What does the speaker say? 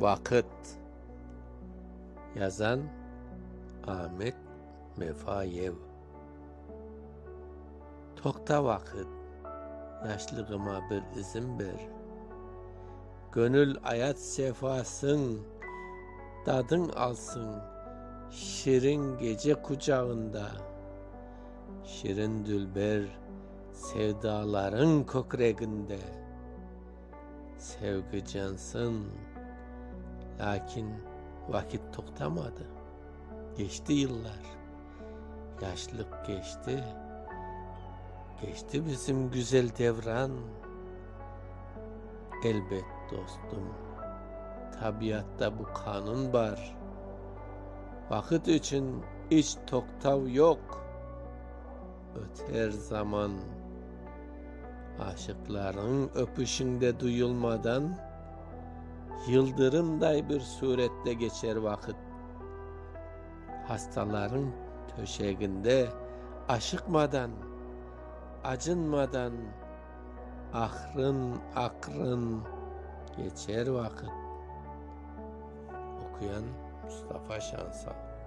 Vakıt. Yazan Ahmet Mefayev. Tokta vakit Yaşlığıma bir izin ver. Gönül hayat sefasın Dadın alsın. Şirin gece kucağında. Şirin dülber Sevdaların kokreginde Sevgi cansın Lakin vakit toktamadı. Geçti yıllar. Yaşlık geçti. Geçti bizim güzel devran. Elbet dostum. Tabiatta bu kanun var. Vakit için hiç toktav yok. Öter zaman aşıkların öpüşünde duyulmadan yıldırımday bir surette geçer vakit. Hastaların töşeğinde aşıkmadan, acınmadan, ahrın akrın geçer vakit. Okuyan Mustafa Şansal